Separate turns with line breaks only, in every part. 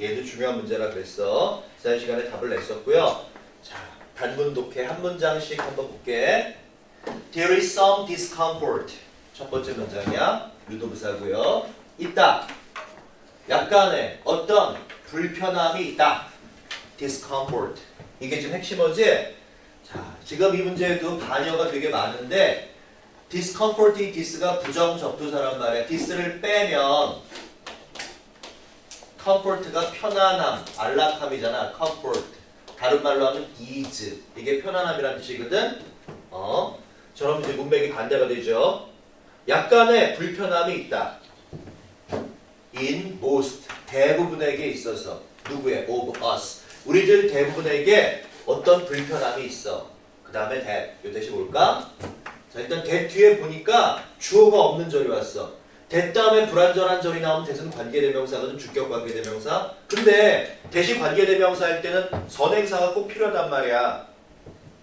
얘도 중요한 문제라 그랬어. 지난 시간에 답을 냈었고요. 자, 단문 독해 한 문장씩 한번 볼게. There is some discomfort. 첫 번째 문장이야. 유도부사고요. 있다. 약간의 어떤 불편함이 있다. discomfort. 이게 지금 핵심어지? 자, 지금 이 문제에도 반여가 되게 많은데 discomfort이 dis가 부정 접두사란 말이야. dis를 빼면 comfort가 편안함, 안락함이잖아. comfort. 다른 말로 하면 ease. 이게 편안함이라는 뜻이거든. 어. 저럼 이제 문맥이 반대가 되죠. 약간의 불편함이 있다. in most 대부분에게 있어서 누구의 of us 우리들 대부분에게 어떤 불편함이 있어. 그 다음에 that 요 대신 뭘까? 자 일단 that 뒤에 보니까 주어가 없는 절이 왔어. That 다음에 불완전한 절이 나오면 대신 관계대명사거든 주격 관계대명사. 근데 대신 관계대명사 할 때는 선행사가 꼭 필요하단 말이야.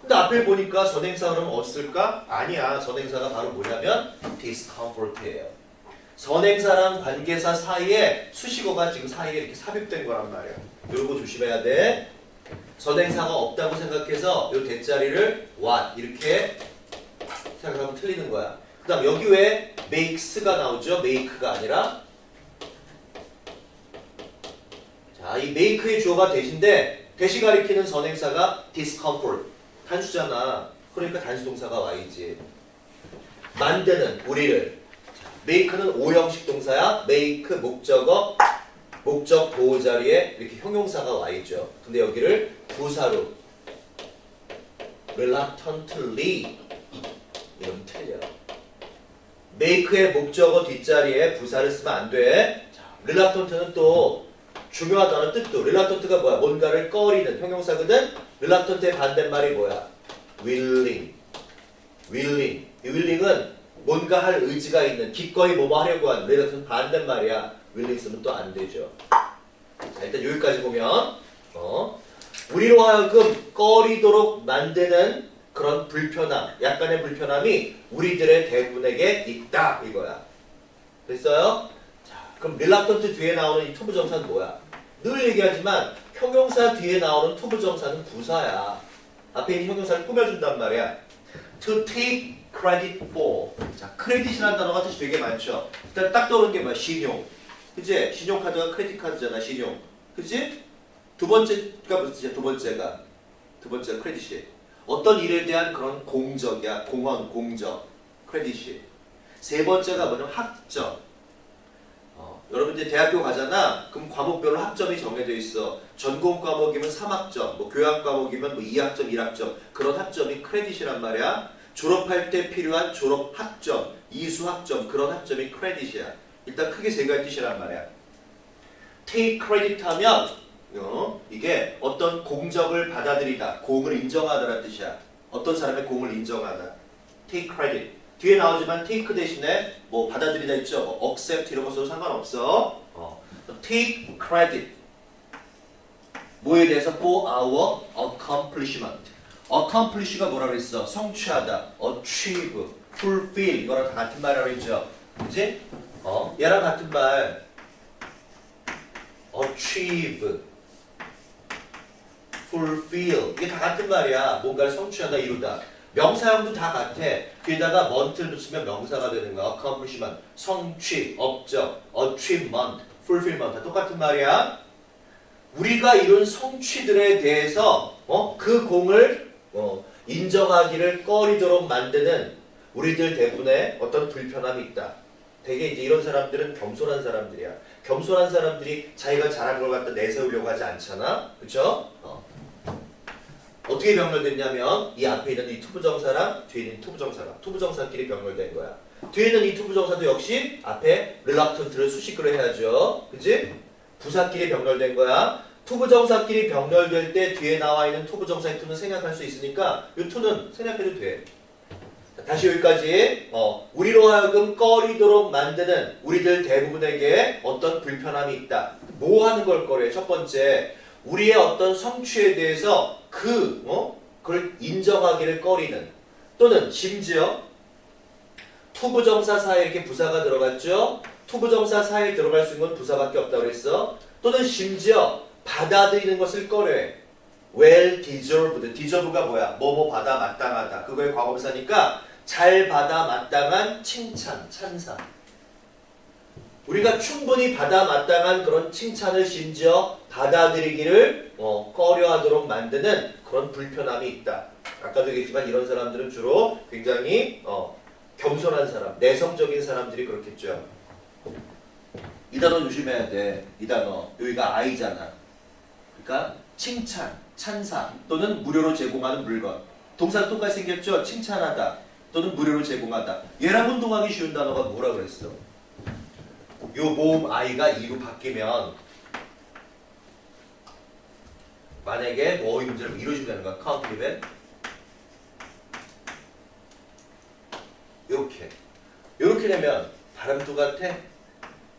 근데 앞에 보니까 선행사 그러면 없을까? 아니야. 선행사가 바로 뭐냐면 discomfort예요. 선행사랑 관계사 사이에 수식어가 지금 사이에 이렇게 삽입된 거란 말이야. 이거 조심해야 돼. 선행사가 없다고 생각해서 이 대자리를 what 이렇게 생각하면 틀리는 거야. 그 다음 여기 왜 makes가 나오죠? make가 아니라 자, 이 make의 주어가 대신데 대시 가리키는 선행사가 discomfort 단수잖아. 그러니까 단수 동사가 와야지. 만드는 우리를 make는 오형식 동사야. make 목적어 목적 보호 자리에 이렇게 형용사가 와 있죠. 근데 여기를 부사로 reluctantly 이러면 틀려. Make의 목적어 뒷자리에 부사를 쓰면 안 돼. 자, reluctant는 또 중요하다는 뜻도 reluctant가 뭐야? 뭔가를 꺼리는 형용사거든. reluctant의 반대말이 뭐야? willing. willing. 이 willing은 뭔가 할 의지가 있는 기꺼이 뭐뭐 하려고 하는 reluctant 반대말이야. willing 쓰면 또 안 되죠. 자, 일단 여기까지 보면 어, 우리로 하여금 꺼리도록 만드는 그런 불편함, 약간의 불편함이 우리들의 대부분에게 있다 이거야. 됐어요? 자, 그럼 reluctant 뒤에 나오는 이 투부 정사는 뭐야? 늘 얘기하지만 형용사 뒤에 나오는 투부 정사는 부사야. 앞에 있는 형용사를 꾸며준단 말이야. To take credit for. 자, 크레딧이라는 단어가 뜻이 되게 많죠. 일단 딱 떠오르는 게 뭐야? 신용. 그치? 신용카드가 크레딧 카드잖아, 신용. 그치? 두 번째가 무슨 뜻이야? 두 번째가. 두 번째가 크레딧이. 어떤 일에 대한 그런 공적이야. 공헌, 공적. 크레딧이. 세 번째가 뭐냐면 학점. 어, 여러분 이제 대학교 가잖아. 그럼 과목별로 학점이 정해져 있어. 전공 과목이면 3학점, 뭐 교양 과목이면 뭐 2학점, 1학점. 그런 학점이 크레딧이란 말이야. 졸업할 때 필요한 졸업 학점, 이수 학점, 그런 학점이 크레딧이야. 일단 크게 세 가지 뜻이란 말이야. take credit 하면 어, 이게 어떤 공적을 받아들이다, 공을 인정하다라는 뜻이야. 어떤 사람의 공을 인정하다. take credit. 뒤에 나오지만 take 대신에 뭐 받아들이다 있죠. 뭐 accept 이런 거 써도 상관없어. 어. take credit. 뭐에 대해서 for our accomplishment. accomplish가 뭐라 그랬어? 성취하다, achieve, fulfill 이거랑 다 같은 말이라고 했죠. 그지? 어, 얘랑 같은 말 achieve, fulfill 이게 다 같은 말이야. 뭔가를 성취하다, 이루다. 명사형도 다 같아. 뒤에다가 mont를 붙이면 명사가 되는 거야. accomplishment, 성취, 업적, achievement, fulfillment 다 똑같은 말이야. 우리가 이룬 성취들에 대해서 어? 그 공을 어, 인정하기를 꺼리도록 만드는 우리들 대부분의 어떤 불편함이 있다. 되게 이제 이런 사람들은 겸손한 사람들이야. 겸손한 사람들이 자기가 잘한 걸 갖다 내세우려고 하지 않잖아. 그쵸? 어. 어떻게 병렬됐냐면 이 앞에 있는 이 투부정사랑 뒤에 있는 투부정사랑 투부정사끼리 병렬된 거야. 뒤에 있는 이 투부정사도 역시 앞에 reluctant를 수식으로 해야죠. 그치? 부사끼리 병렬된 거야. 투부정사끼리 병렬될 때 뒤에 나와 있는 투부정사의 투는 생략할 수 있으니까 이 투는 생략해도 돼. 자, 다시 여기까지 어, 우리로 하여금 꺼리도록 만드는 우리들 대부분에게 어떤 불편함이 있다. 뭐 하는 걸 거래? 첫 번째 우리의 어떤 성취에 대해서 그 어? 그걸 인정하기를 꺼리는 또는 심지어 투부정사 사이에 이렇게 부사가 들어갔죠. 투부정사 사이에 들어갈 수 있는 건 부사밖에 없다고 그랬어. 또는 심지어 받아들이는 것을 꺼려해. well deserved. deserve가 뭐야? 뭐뭐 받아 마땅하다. 그거의 과거분사니까 잘 받아 마땅한 칭찬, 찬사. 우리가 충분히 받아 마땅한 그런 칭찬을 심지어 받아들이기를 어, 꺼려하도록 만드는 그런 불편함이 있다. 아까도 얘기했지만 이런 사람들은 주로 굉장히 어, 겸손한 사람, 내성적인 사람들이 그렇겠죠. 이 단어 조심해야 돼. 이 단어 여기가 아이잖아. 그러니까 칭찬, 찬사 또는 무료로 제공하는 물건. 동사 똑같이 생겼죠? 칭찬하다 또는 무료로 제공하다. 얘랑 혼동하기 쉬운 단어가 뭐라 그랬어? 요 모음 i가 2로 바뀌면 만약에 뭐이 문제를 이루어지면 되는 거야. compliment 요렇게 요렇게 되면 발음 똑같아.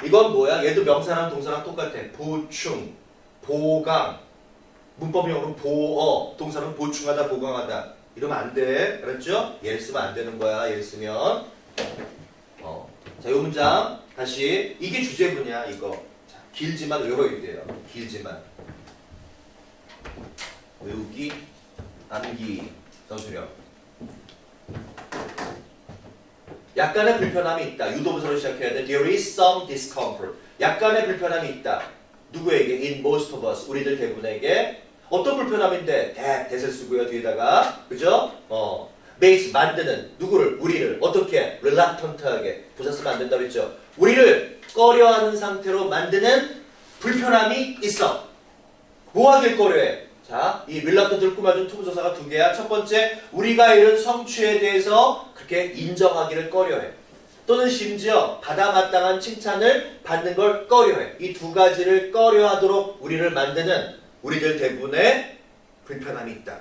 이건 뭐야? 얘도 명사랑 동사랑 똑같아. 보충, 보강, 문법용어로 보어, 동사는 보충하다, 보강하다. 이러면 안 돼. 그렇죠? 얘를 쓰면 안 되는 거야. 얘를 쓰면. 어. 자, 요 문장 다시 이게 주제문이야, 이거. 자, 길지만 돼요. 길지만. 외우기, 암기, 서술형. 약간의 불편함이 있다. 유도부사로 시작해야 돼. There is some discomfort. 약간의 불편함이 있다. 누구에게? In most of us. 우리들 대부분에게. 어떤 불편함인데? 대, 대를 쓰고요. 뒤에다가. 그죠? 어. Makes 만드는 누구를? 우리를 어떻게? reluctant하게. 부사 쓰면 안 된다 그랬죠. 우리를 꺼려하는 상태로 만드는 불편함이 있어. 뭐 하길 꺼려해? 자, 이 reluctant를 꾸며준 투부조사가 두 개야. 첫 번째, 우리가 이룬 성취에 대해서 그렇게 인정하기를 꺼려해. 또는 심지어 받아 마땅한 칭찬을 받는 걸 꺼려해. 이 두 가지를 꺼려하도록 우리를 만드는 우리들 대부분의 불편함이 있다.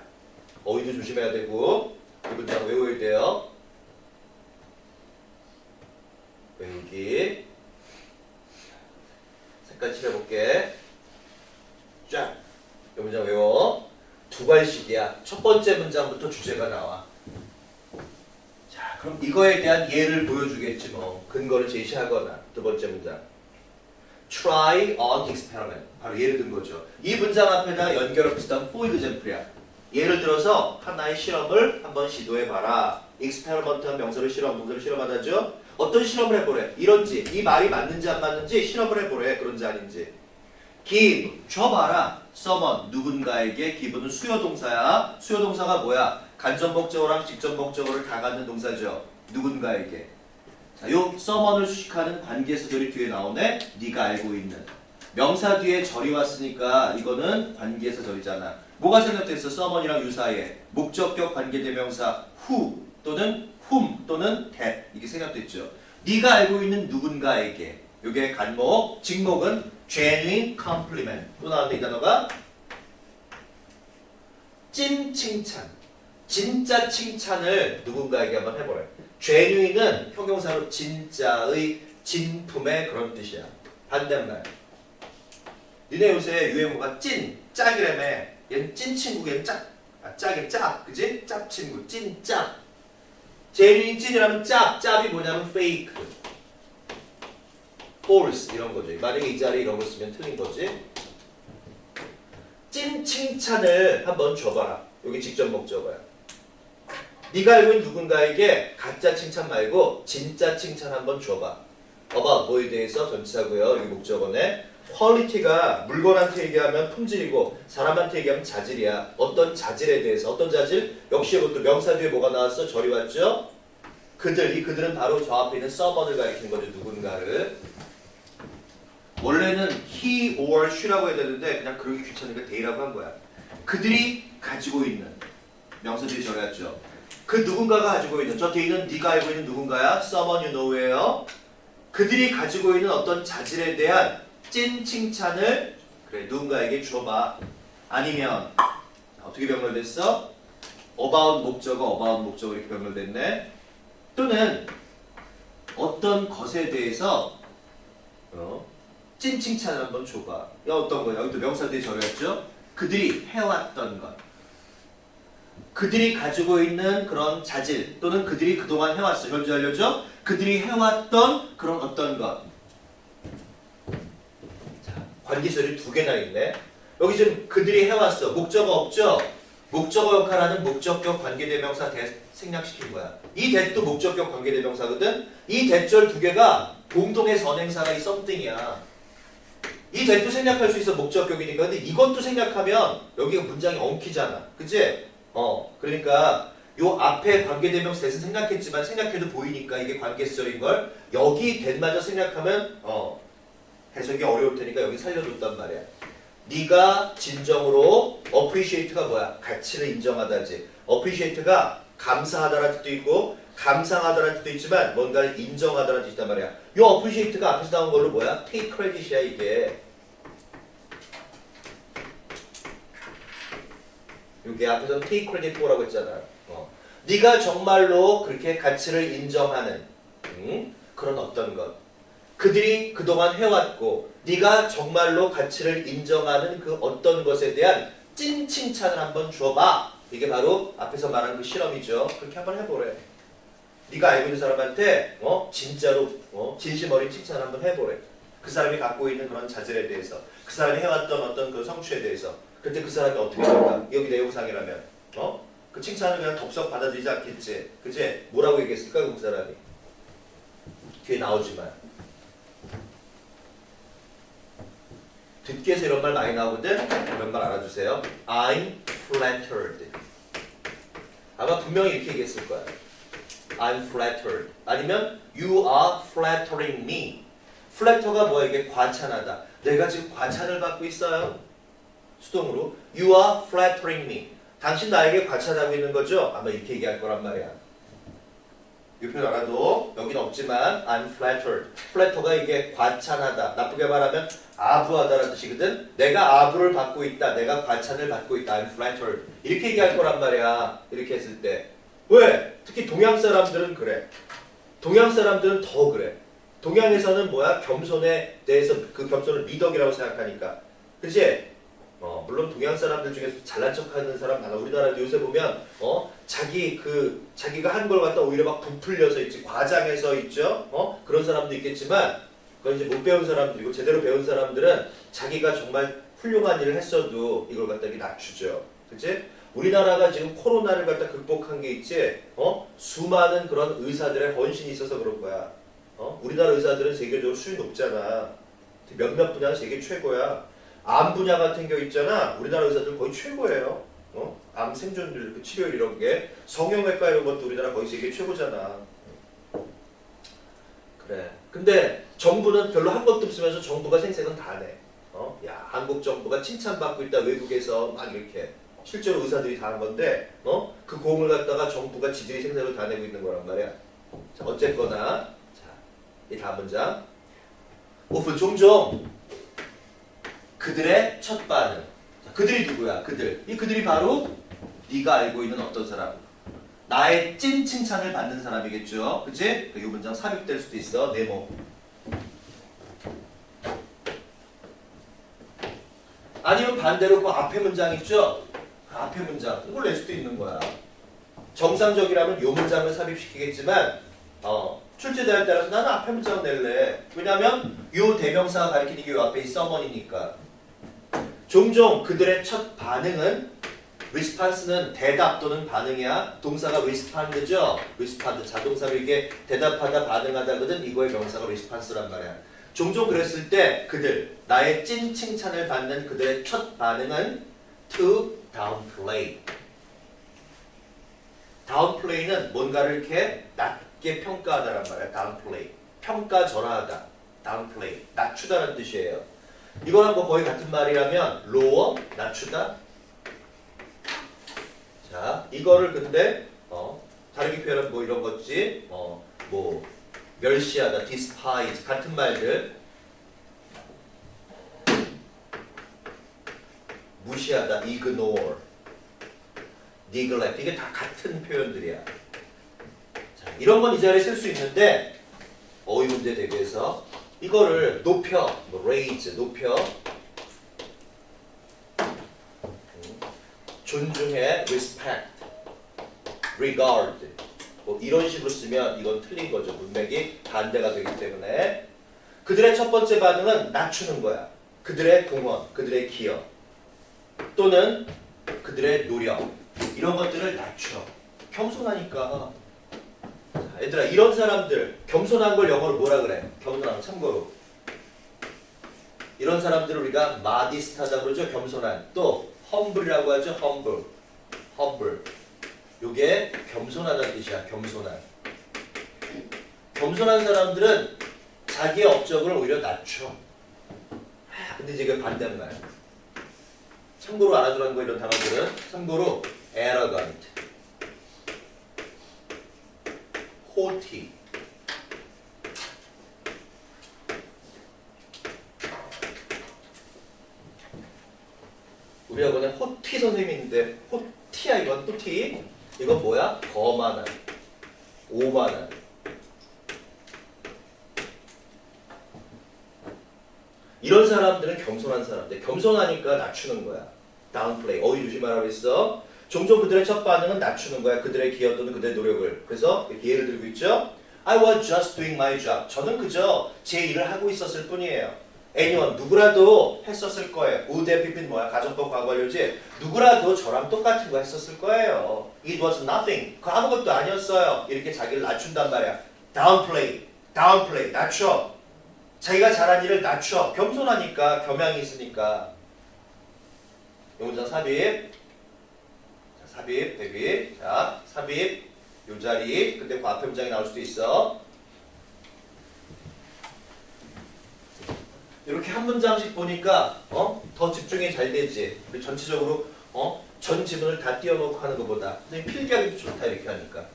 어휘도 조심해야 되고 이 문장 외워야 돼요. 외우기. 색깔 칠해볼게. 쫙. 이 문장 외워. 두 발씩이야. 첫 번째 문장부터 주제가 나와. 자, 그럼 이거에 대한 예를 보여주겠지 뭐. 근거를 제시하거나. 두 번째 문장. Try on experiment. 바로 예를 든 거죠. 이 문장 앞에다 연결을 비슷한 for example이야. 예를 들어서 하나의 실험을 한번 시도해봐라. experiment 한 명사를 실험, 동사를 실험하다죠. 어떤 실험을 해보래? 이런지, 이 말이 맞는지 안 맞는지 실험을 해보래. 그런지 아닌지. give, 줘봐라. someone, 누군가에게 give는 수요동사야. 수요동사가 뭐야? 간접 목적어랑 직접 목적어를 다 갖는 동사죠. 누군가에게. 자, 요 someone을 수식하는 관계에서절이 뒤에 나오네. 네가 알고 있는. 명사 뒤에 절이 왔으니까 이거는 관계에서 절이잖아. 뭐가 생략됐어? someone이랑 유사해. 목적격 관계대명사 who 또는 whom 또는 that 이게 생략됐죠. 네가 알고 있는 누군가에게. 요게 간목, 직목은 genuine compliment. 또 나왔네 이 단어가. 찐 칭찬. 진짜 칭찬을 누군가에게 한번 해보래. genuine은 형용사로 진짜의 진품의 그런 뜻이야. 반대말. 니네 요새 유행어가 찐, 짝이라며 얘는 찐 친구 얘는 짝 아, 짝이 짭 그지? 짭 친구 찐 짭. 제일인 찐이라면 짭 짭이 뭐냐면 fake false 이런 거지. 만약에 이 자리에 이런 거 쓰면 틀린 거지. 찐 칭찬을 한번 줘봐라. 여기 직접 목적어야. 네가 알고 있는 누군가에게 가짜 칭찬 말고 진짜 칭찬 한번 줘봐. About 뭐에 대해서 전치사고요. 여기 목적어네. 퀄리티가 물건한테 얘기하면 품질이고 사람한테 얘기하면 자질이야. 어떤 자질에 대해서 어떤 자질? 역시 이것도 명사 뒤에 뭐가 나왔어? 절이 왔죠? 그들, 이 그들은 바로 저 앞에 있는 서버를 가리키는 거죠. 누군가를. 원래는 he or she라고 해야 되는데 그냥 그러기 귀찮으니까 they라고 한 거야. 그들이 가지고 있는 명사 뒤에 절이 왔죠. 그 누군가가 가지고 있는 저 they는 네가 알고 있는 누군가야? someone you know예요. 그들이 가지고 있는 어떤 자질에 대한 찐 칭찬을 그래 누군가에게 줘봐. 아니면 어떻게 병렬됐어? about 목적어, about 목적어 이렇게 병렬됐네. 또는 어떤 것에 대해서 어, 찐 칭찬을 한번 줘봐. 야 어떤 거야? 여기도 명사들이 적였죠. 그들이 해왔던 것. 그들이 가지고 있는 그런 자질 또는 그들이 그동안 해왔어. 현재 알려줘. 그들이 해왔던 그런 어떤 것. 자, 관계설이 두 개나 있네. 여기 지금 그들이 해왔어. 목적어 없죠? 목적어 역할하는 목적격 관계대명사 대 생략시킨 거야. 이 대도 목적격 관계대명사거든. 이 대절 두 개가 공동의 선행사가 이 썸띵이야. 이 대도 생략할 수 있어 목적격이니까. 근데 이것도 생략하면 여기가 문장이 엉키잖아. 그치? 어. 그러니까 요 앞에 관계대명사 대신 생략했지만 생략해도 보이니까 이게 관계시절인 걸 여기 대마저 생략하면 어 해석이 어려울 테니까 여기 살려줬단 말이야. 네가 진정으로 appreciate가 뭐야? 가치를 인정하다지. appreciate가 감사하다라는 뜻도 있고 감상하다라는 뜻도 있지만 뭔가를 인정하다라는 뜻이단 말이야. 요 appreciate가 앞에서 나온 걸로 뭐야? take credit이야 이게. 여기 앞에서 take credit for라고 했잖아. 어. 네가 정말로 그렇게 가치를 인정하는 음? 그런 어떤 것. 그들이 그동안 해왔고 네가 정말로 가치를 인정하는 그 어떤 것에 대한 찐 칭찬을 한번 줘봐. 이게 바로 앞에서 말한 그 실험이죠. 그렇게 한번 해보래. 네가 알고 있는 사람한테 어 진짜로 어 진심 어린 칭찬을 한번 해보래. 그 사람이 갖고 있는 그런 자질에 대해서, 그 사람이 해왔던 어떤 그 성취에 대해서. 그때 그 사람이 어떻게 할까? 여기 내용상이라면 어? 그 칭찬을 그냥 덥석 받아들이지 않겠지. 그지? 뭐라고 얘기했을까 그 사람이? 뒤에 나오지만. 듣기에서 이런 말 많이 나오거든? 이런 말 알아주세요. I'm flattered. 아마 분명히 이렇게 얘기했을 거야. I'm flattered. 아니면 You are flattering me. 플래터가 뭐야? 이게 과찬하다. 내가 지금 과찬을 받고 있어요. 수동으로 You are flattering me. 당신 나에게 과찬하고 있는 거죠? 아마 이렇게 얘기할 거란 말이야. 이 표현 알아도 여기는 없지만 I'm flattered. 플래터가 이게 과찬하다. 나쁘게 말하면 아부하다라는 뜻이거든. 내가 아부를 받고 있다. 내가 과찬을 받고 있다. I'm flattered. 이렇게 얘기할 거란 말이야. 이렇게 했을 때. 왜? 특히 동양 사람들은 그래. 동양 사람들은 더 그래. 동양에서는 뭐야? 겸손에 대해서 그 겸손을 미덕이라고 생각하니까. 그치? 어, 물론 동양 사람들 중에서 잘난 척하는 사람 많아. 우리나라도 요새 보면 어 자기 그 자기가 한 걸 갖다 오히려 막 부풀려서 있지 과장해서 있죠. 어 그런 사람도 있겠지만 그건 이제 못 배운 사람들이고 제대로 배운 사람들은 자기가 정말 훌륭한 일을 했어도 이걸 갖다 이렇게 낮추죠. 그치? 우리나라가 지금 코로나를 갖다 극복한 게 있지. 어 수많은 그런 의사들의 헌신이 있어서 그런 거야. 어 우리나라 의사들은 세계적으로 수위 높잖아. 몇몇 분야 세계 최고야. 암 분야 같은 경우 있잖아. 우리나라 의사들 거의 최고예요. 어? 암 생존율, 그 치료 이런 게 성형외과 이런 것도 우리나라 거의 세계 최고잖아. 그래. 근데 정부는 별로 한 것도 없으면서 정부가 생색은 다 내. 어? 야, 한국 정부가 칭찬받고 있다 외국에서 막 이렇게. 실제로 의사들이 다 한 건데, 어? 그 공을 갖다가 정부가 지들이 생색을 다 내고 있는 거란 말이야. 자, 어쨌거나, 자, 이 다음 문장. 오픈 종종 그들의 첫. 자, 그들이 누구야? 그들. 이 그들이 바로 네가 알고 있는 어떤 사람. 나의 찐 칭찬을 받는 사람이겠죠. 그치? 이 문장 삽입될 수도 있어. 네모. 아니면 반대로 그 앞에 문장 있죠? 그 앞에 문장. 이걸 낼 수도 있는 거야. 정상적이라면 이 문장을 삽입시키겠지만 어, 출제자에 따라서 나는 앞에 문장 낼래. 왜냐면 요 대명사가 가리키는 게 요 앞에 이 서머니니까. 종종 그들의 첫 반응은 response는 대답 또는 반응이야. 동사가 respond죠. respond 자동사로 이게 대답하다 반응하다거든. 이거의 명사가 response란 말이야. 종종 그랬을 때 그들 나의 찐 칭찬을 받는 그들의 첫 반응은 to downplay. downplay는 뭔가를 이렇게 낮게 평가하다란 말이야. downplay. 평가절하하다. downplay. 낮추다는 뜻이에요. 이거랑 뭐 거의 같은 말이라면 lower 낮추다. 자, 이거를 근데 어, 다르게 표현하면 뭐 이런 거지. 어, 뭐 멸시하다, despise 같은 말들. 무시하다, ignore, neglect 이게 다 같은 표현들이야. 자, 이런 건 이 자리에 쓸 수 있는데 어휘 문제 대비해서 이거를 높여, 뭐 raise, 높여. 음, 존중해, respect, regard. 뭐 이런 식으로 쓰면 이건 틀린 거죠. 문맥이 반대가 되기 때문에. 그들의 첫 번째 반응은 낮추는 거야. 그들의 공헌, 그들의 기여. 또는 그들의 노력. 이런 것들을 낮춰. 겸손하니까. 자, 얘들아, 이런 사람들, 겸손한 걸 영어로 뭐라 그래? 겸손한 거 참고로. 이런 사람들을 우리가 마디스타다 그러죠. 겸손한. 또 humble이라고 하죠. humble. humble. 요게 겸손하다는 뜻이야. 겸손한. 겸손한 사람들은 자기의 업적을 오히려 낮춰. 아, 근데 이제 그 반대는 말. 참고로 알아두라는 거 이런 단어들은 참고로 arrogant, haughty. 우리 학원에 호티 선생님이 있는데 호티야 이건 호티. 이건 뭐야? 거만한 오만한. 이런 사람들은 겸손한 사람들. 겸손하니까 낮추는 거야. 다운플레이 어휘 조심하라고 했어 종종 그들의 첫 반응은 낮추는 거야 그들의 기여 또는 그들의 노력을 그래서 이렇게 예를 들고 있죠 I was just doing my job 저는 그저 제 일을 하고 있었을 뿐이에요 anyone 누구라도 했었을 거예요. 우대 피핀 뭐야? 가정법 과거완료지. 누구라도 저랑 똑같은 거 했었을 거예요. It was nothing. 그 아무것도 아니었어요. 이렇게 자기를 낮춘단 말이야. downplay, downplay, 낮춰. 자기가 잘한 일을 낮춰. 겸손하니까, 겸양이 있으니까. 이 문장 삽입. 자, 삽입, 대비. 자, 삽입. 요 자리. 근데 그 앞에 문장이 나올 수도 있어. 이렇게 한 문장씩 보니까 어? 더 집중이 잘 되지. 전체적으로 어? 전 지문을 다 띄워놓고 하는 것보다 필기하기도 좋다 이렇게 하니까.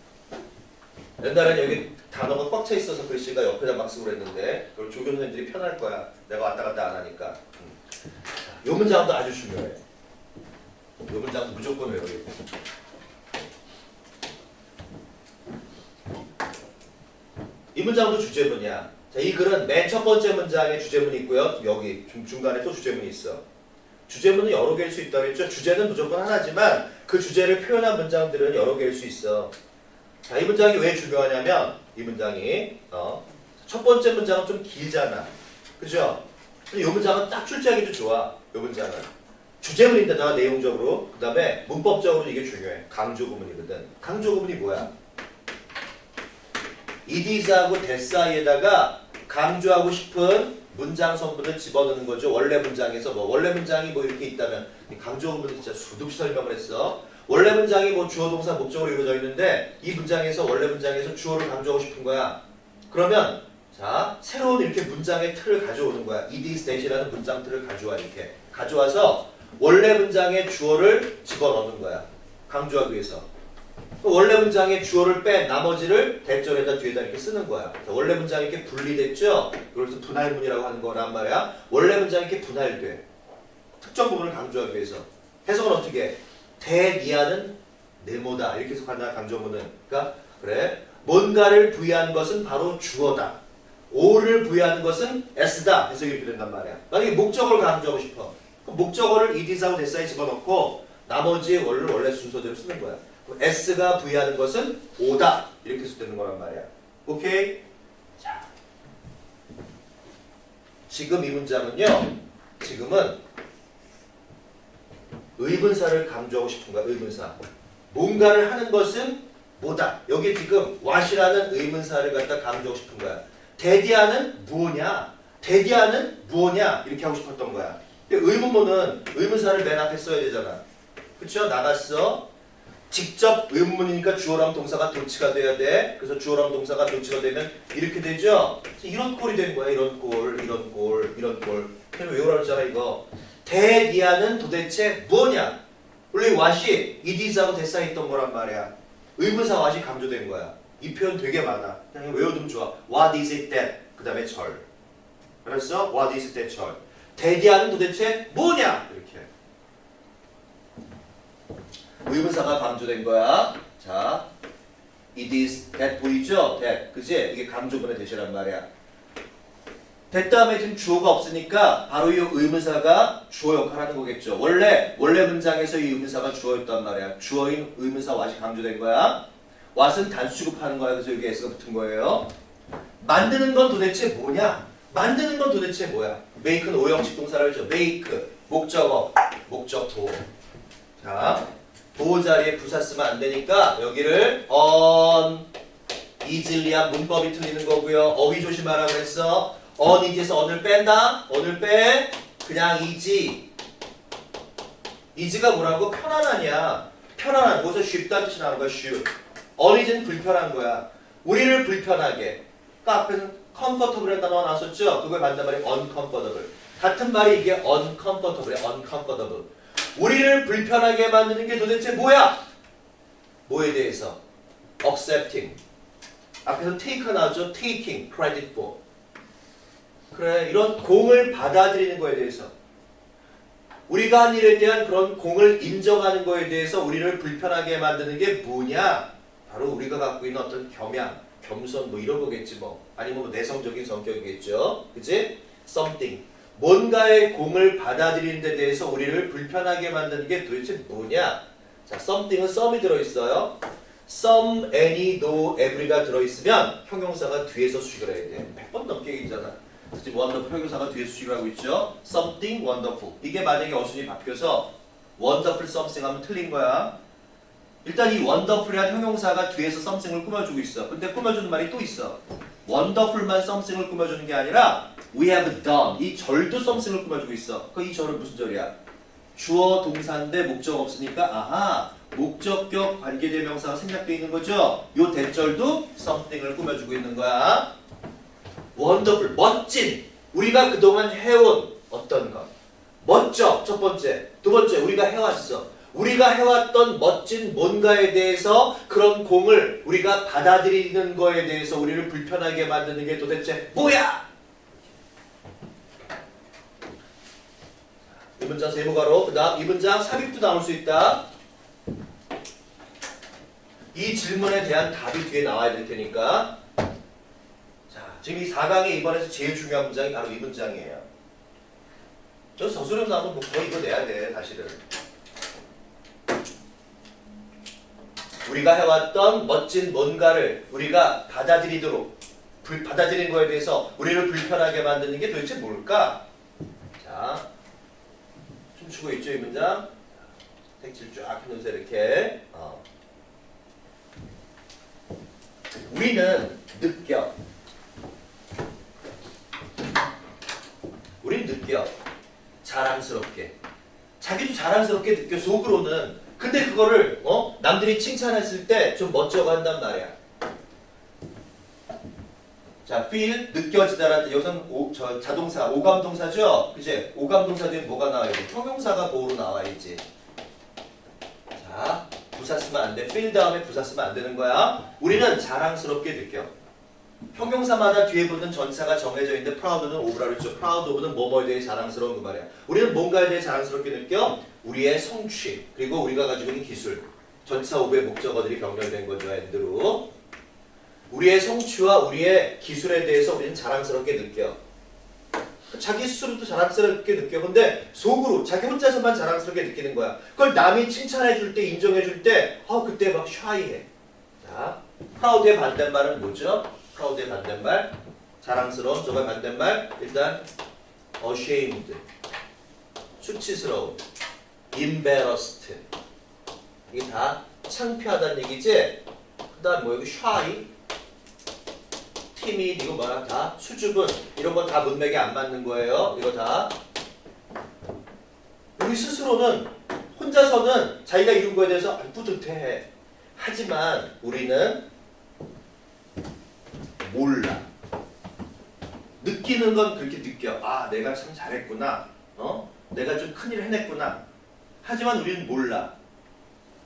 옛날에는 여기 단어가 꽉 차 있어서 글씨가 옆에다 막 쓰고 그랬는데 그걸 조교 선생님들이 편할 거야. 내가 왔다 갔다 안 하니까. 음. 이 문장도 아주 중요해. 이 문장 무조건 외워야 돼. 이 문장도 주제문이야. 자, 이 글은 맨 첫 번째 문장에 주제문이 있고요. 여기 중, 중간에 또 주제문이 있어. 주제문은 여러 개일 수 있다고 했죠. 주제는 무조건 하나지만 그 주제를 표현한 문장들은 여러 개일 수 있어. 자, 이 문장이 왜 중요하냐면 이 문장이 어, 첫 번째 문장은 좀 길잖아. 그죠? 이 문장은 딱 출제하기도 좋아. 이 문장은. 주제문인데다가 내용적으로 그 다음에 문법적으로 이게 중요해. 강조 구문이거든. 강조 구문이 뭐야? 이디스하고 데스 사이에다가 강조하고 싶은 문장 성분을 집어넣는 거죠. 원래 문장에서 뭐 원래 문장이 뭐 이렇게 있다면 강조 구문을 진짜 수없이 설명을 했어. 원래 문장이 뭐 주어 동사 목적으로 이루어져 있는데 이 문장에서 원래 문장에서 주어를 강조하고 싶은 거야. 그러면 자 새로운 이렇게 문장의 틀을 가져오는 거야. 이디스 대시라는 문장 틀을 가져와 이렇게 가져와서 원래 문장의 주어를 집어넣는 거야. 강조하기 위해서. 그 원래 문장의 주어를 뺀 나머지를 대절에다 뒤에다 이렇게 쓰는 거야. 자, 원래 문장이 이렇게 분리됐죠? 그래서 분할문이라고 하는 거란 말이야. 원래 문장이 이렇게 분할돼. 특정 부분을 강조하기 위해서. 해석은 어떻게 해? 대니아는 네모다. 이렇게 해석한다, 강조문은. 그러니까, 그래. 뭔가를 부여한 것은 바로 주어다. 오를 부여하는 것은 s다. 해석이 이렇게 된단 말이야. 만약에 목적어를 강조하고 싶어. 그럼 목적어를 이디사고 데사에 집어넣고 나머지 원래 원래 순서대로 쓰는 거야. S가 부여하는 것은 오다 이렇게 쓰되는 거란 말이야. 오케이? 자, 지금 이 문장은요. 지금은 의문사를 강조하고 싶은 거야. 의문사. 뭔가를 하는 것은 뭐다. 여기 지금 what이라는 의문사를 갖다 강조하고 싶은 거야. 대디아는 무엇냐? 대디아는 무엇냐? 이렇게 하고 싶었던 거야. 근데 의문문은 의문사를 맨 앞에 써야 되잖아. 그쵸? 나갔어. 직접 의문문이니까 주어랑 동사가 도치가 돼야 돼. 그래서 주어랑 동사가 도치가 되면 이렇게 되죠. 이런 꼴이 된 거야. 이런 꼴, 이런 꼴, 이런 꼴. 그럼 외우라 했잖아 이거. 대디아는 도대체 뭐냐? 원래 왓이 이디스하고 대사 있던 거란 말이야. 의문사 왓이 강조된 거야. 이 표현 되게 많아. 그냥 외워두면 좋아. What is it that? 그 다음에 절. 그랬어? What is it that 절. 대디아는 도대체 뭐냐? 이렇게. 의문사가 강조된 거야. 자, it is that 보이죠? that. 그지? 이게 강조문의 대시란 말이야. 됐다음에 지금 주어가 없으니까 바로 이 의문사가 주어 역할을 하는 거겠죠. 원래 원래 문장에서 이 의문사가 주어였단 말이야. 주어인 의문사 what이 강조된 거야. what은 단수 취급하는 거야. 그래서 여기 s가 붙은 거예요. 만드는 건 도대체 뭐냐? 만드는 건 도대체 뭐야? Make는 오형식 동사를 죠 make 목적어 목적도. 자 보호 자리에 부사 쓰면 안 되니까 여기를 on easily한 문법이 틀리는 거고요. 어휘 조심하라고 했어. on easy에서 on을 뺀다. on을 빼. 그냥 easy. easy가 뭐라고? 편안하냐? 편안한. 거기서 쉽다는 뜻이 나는 거야. 쉽. on easy는 불편한 거야. 우리를 불편하게. 아까 앞에서 comfortable이라는 단어가 나왔었죠? 그걸 반대말이 uncomfortable. 같은 말이 이게 uncomfortable이야. uncomfortable. 우리를 불편하게 만드는 게 도대체 뭐야? 뭐에 대해서? accepting. 앞에서 take가 나왔죠? taking credit for. 그래, 이런 공을 받아들이는 거에 대해서. 우리가 한 일에 대한 그런 공을 인정하는 거에 대해서 우리를 불편하게 만드는 게 뭐냐? 바로 우리가 갖고 있는 어떤 겸양, 겸손 뭐 이런 거겠지 뭐. 아니면 뭐 내성적인 성격이겠죠. 그치? something. 뭔가의 공을 받아들이는 데 대해서 우리를 불편하게 만드는 게 도대체 뭐냐? 자, something은 some이 들어있어요. some, any, no, every가 들어있으면 형용사가 뒤에서 수식을 해야 돼. 100번 넘게 얘기잖아. 지금 wonderful 형용사가 뒤에서 수식을 하고 있죠. something wonderful. 이게 만약에 어순이 바뀌어서 wonderful something 하면 틀린 거야. 일단 이 wonderful이란 형용사가 뒤에서 something을 꾸며주고 있어. 근데 꾸며주는 말이 또 있어. wonderful만 something을 꾸며주는 게 아니라 we have done. 이 절도 something을 꾸며주고 있어. 그 이 절은 무슨 절이야? 주어 동사인데 목적 없으니까 아하 목적격 관계대명사가 생략되어 있는 거죠. 요 대절도 something을 꾸며주고 있는 거야. wonderful 멋진 우리가 그동안 해온 어떤 것 멋져 첫 번째 두 번째 우리가 해왔어 우리가 해왔던 멋진 뭔가에 대해서 그런 공을 우리가 받아들이는 거에 대해서 우리를 불편하게 만드는 게 도대체 뭐야? 이 문장 세모가로 그 다음 이 문장 삽입도 나올 수 있다. 이 질문에 대한 답이 뒤에 나와야 될 테니까 자 지금 이 4강의 이번에서 제일 중요한 문장이 바로 이 문장이에요. 저 서술형 나오면 뭐 거의 이거 내야 돼 사실은. 우리가 해왔던 멋진 뭔가를 우리가 받아들이도록 불, 받아들이는 거에 대해서 우리를 불편하게 만드는 게 도대체 뭘까? 자, 춤추고 있죠 이 문장. 색칠 쫙 해놓으세요 이렇게. 어. 우리는 느껴. 우린 느껴. 자랑스럽게. 자기도 자랑스럽게 느껴 속으로는. 근데 그거를 어 남들이 칭찬했을 때 좀 멋져가 한단 말이야. 자, feel 느껴지다라는 여기서는 자동사 오감 동사죠. 그지? 오감 동사 뒤에 뭐가 나와요? 형용사가 보호로 나와야지. 자, 부사 쓰면 안 돼. feel 다음에 부사 쓰면 안 되는 거야. 우리는 자랑스럽게 느껴. 형용사마다 뒤에 붙는 전사가 정해져 있는데 proud는 했죠. proud of는 뭐뭐에 대해 자랑스러운 그 말이야. 우리는 뭔가에 대해 자랑스럽게 느껴. 우리의 성취 그리고 우리가 가지고 있는 기술. 전사 of의 목적어들이 병렬된 거죠. 엔드로. 우리의 성취와 우리의 기술에 대해서 우리는 자랑스럽게 느껴. 자기 스스로도 자랑스럽게 느껴. 근데 속으로 자기 혼자서만 자랑스럽게 느끼는 거야. 그걸 남이 칭찬해 줄 때, 인정해 줄 때, 어, 그때 막 샤이해. 자, 프라우드의 반대말은 뭐죠? 프라우드의 반대말. 자랑스러운, 저거 반대말. 일단, ashamed. 수치스러운. embarrassed. 이게 다 창피하다는 얘기지? 그 다음 뭐 여기 shy. 팀이 이거 뭐야 다 수줍은 이런 건 다 문맥에 안 맞는 거예요. 이거 다 우리 스스로는 혼자서는 자기가 이룬 거에 대해서 안 뿌듯해. 하지만 우리는 몰라. 느끼는 건 그렇게 느껴. 아, 내가 참 잘했구나. 어? 내가 좀 큰일 해냈구나. 하지만 우리는 몰라.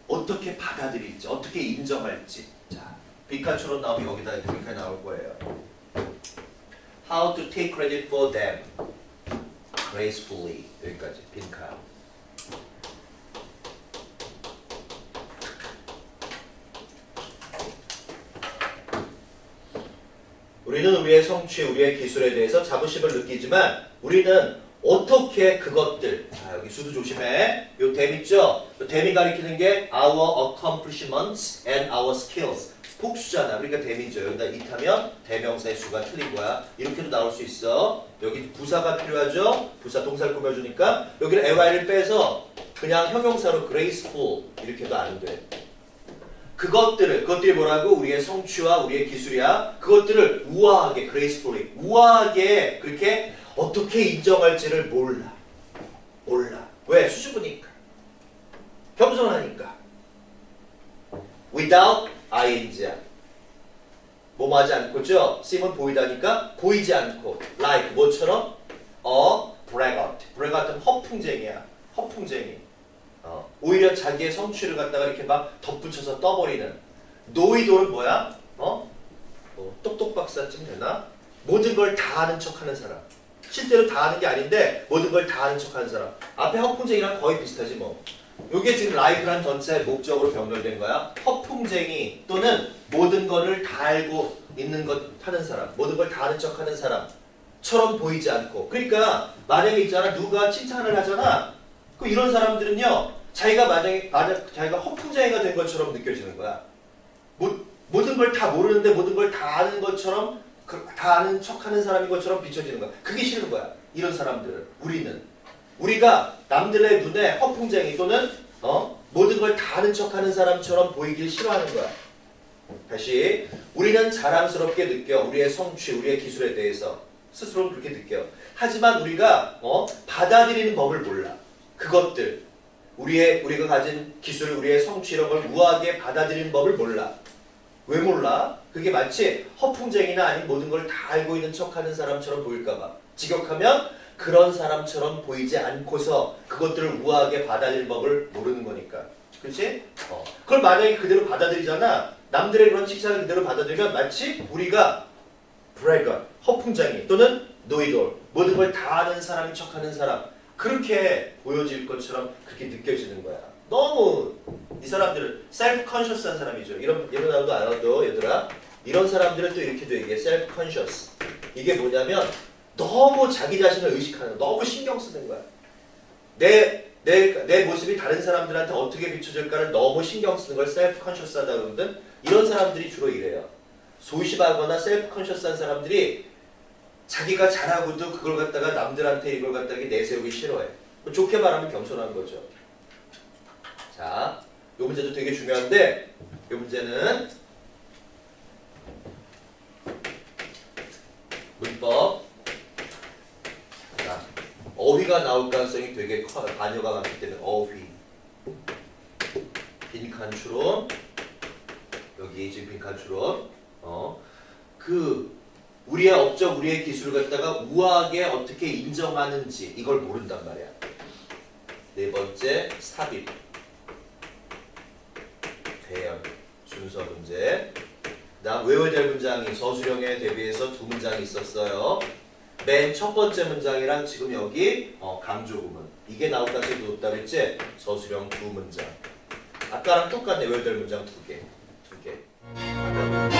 어떻게 받아들일지, 어떻게 인정할지. 자, 빈칸처럼 나오면 여기다 이렇게 나올 거예요. How to take credit for them gracefully. 여기까지 빈칸. 우리는 우리의 성취, 우리의 기술에 대해서 자부심을 느끼지만 우리는 어떻게 그것들 자 여기 수도 조심해. 요 댐 있죠? 요 댐이 가리키는 게 our accomplishments and our skills. 복수잖아. 그러니까 댐이죠. 여기다 it하면 대명사의 수가 틀린 거야. 이렇게도 나올 수 있어. 여기 부사가 필요하죠? 부사 동사를 꾸며주니까 여기는 ly를 빼서 그냥 형용사로 graceful 이렇게도 안돼 그것들을 그것들이 뭐라고? 우리의 성취와 우리의 기술이야. 그것들을 우아하게 gracefully 우아하게 그렇게 어떻게 인정할지를 몰라. 몰라. 왜? 수줍으니까. 겸손하니까. Without ing야 뭐하지 않고죠? sim은 보이다니까? 보이지 않고. Like 뭐처럼? A braggart braggart은 허풍쟁이야. 허풍쟁이 어, 오히려 자기의 성취를 갖다가 이렇게 막 덧붙여서 떠버리는 노이돌은 뭐야? 어? 뭐 똑똑 박사쯤 되나? 모든 걸 다 아는 척하는 사람. 실제로 다 아는 게 아닌데 모든 걸 다 아는 척하는 사람. 앞에 허풍쟁이랑 거의 비슷하지 뭐. 요게 지금 라이브란 전체의 목적으로 병렬된 거야. 허풍쟁이 또는 모든 거를 다 알고 있는 것 하는 사람, 모든 걸 다 아는 척하는 사람 처럼 보이지 않고. 그러니까 만약에 있잖아 누가 칭찬을 하잖아. 그 이런 사람들은요 자기가 만약에 만약 자기가 허풍쟁이가 된 것처럼 느껴지는 거야. 모, 모든 걸 다 모르는데 모든 걸 다 아는 것처럼 그, 다 아는 척 하는 사람인 것처럼 비춰지는 거야. 그게 싫은 거야. 이런 사람들을 우리는 우리가 남들의 눈에 허풍쟁이 또는 어 모든 걸 다 아는 척 하는 사람처럼 보이길 싫어하는 거야. 다시 우리는 자랑스럽게 느껴 우리의 성취, 우리의 기술에 대해서 스스로는 그렇게 느껴. 하지만 우리가 어 받아들이는 법을 몰라. 그것들 우리의 우리가 가진 기술, 우리의 성취 이런 걸 우아하게 받아들이는 법을 몰라. 왜 몰라? 그게 마치 허풍쟁이나 아닌 모든 걸 다 알고 있는 척하는 사람처럼 보일까봐. 직역하면 그런 사람처럼 보이지 않고서 그것들을 우아하게 받아들이는 법을 모르는 거니까. 그렇지? 어. 그걸 만약에 그대로 받아들이잖아. 남들의 그런 칭찬을 그대로 받아들이면 마치 우리가 브레건, 허풍쟁이 또는 노이돌 모든 걸 다 아는 사람인 척하는 사람 그렇게 보여질 것처럼 그렇게 느껴지는 거야. 너무 이 사람들은 셀프 컨셔스한 사람이죠. 이런 이런 단어도 알아도 얘들아 이런 사람들은 또 이렇게도 얘기해. 셀프 컨셔스. 이게 뭐냐면 너무 자기 자신을 의식하는 거, 너무 신경 쓰는 거야. 내 내, 내 모습이 다른 사람들한테 어떻게 비춰질까를 너무 신경 쓰는 걸 셀프 컨셔스하다 그러거든. 이런 사람들이 주로 이래요. 소심하거나 셀프 컨셔스한 사람들이 자기가 잘하고도 그걸 갖다가 남들한테 이걸 갖다가 내세우기 싫어해. 좋게 말하면 겸손한 거죠. 자, 이 문제도 되게 중요한데 이 문제는 문법. 자, 어휘가 나올 가능성이 되게 커 반여가 많기 때문에 어휘. 빈칸 추론. 여기 지금 빈칸 추론. 어 그 우리의 업적, 우리의 기술을 갖다가 우아하게 어떻게 인정하는지 이걸 모른단 말이야. 네 번째 삽입, 배열, 순서 문제. 나 외워야 될 문장이 서술형에 대비해서 두 문장이 있었어요. 맨 첫 번째 문장이랑 지금 여기 어, 강조 구문 이게 나올 가능성이 높다 그랬지? 서술형 두 문장. 아까랑 똑같네 외워야 될 문장 두 개, 두 개.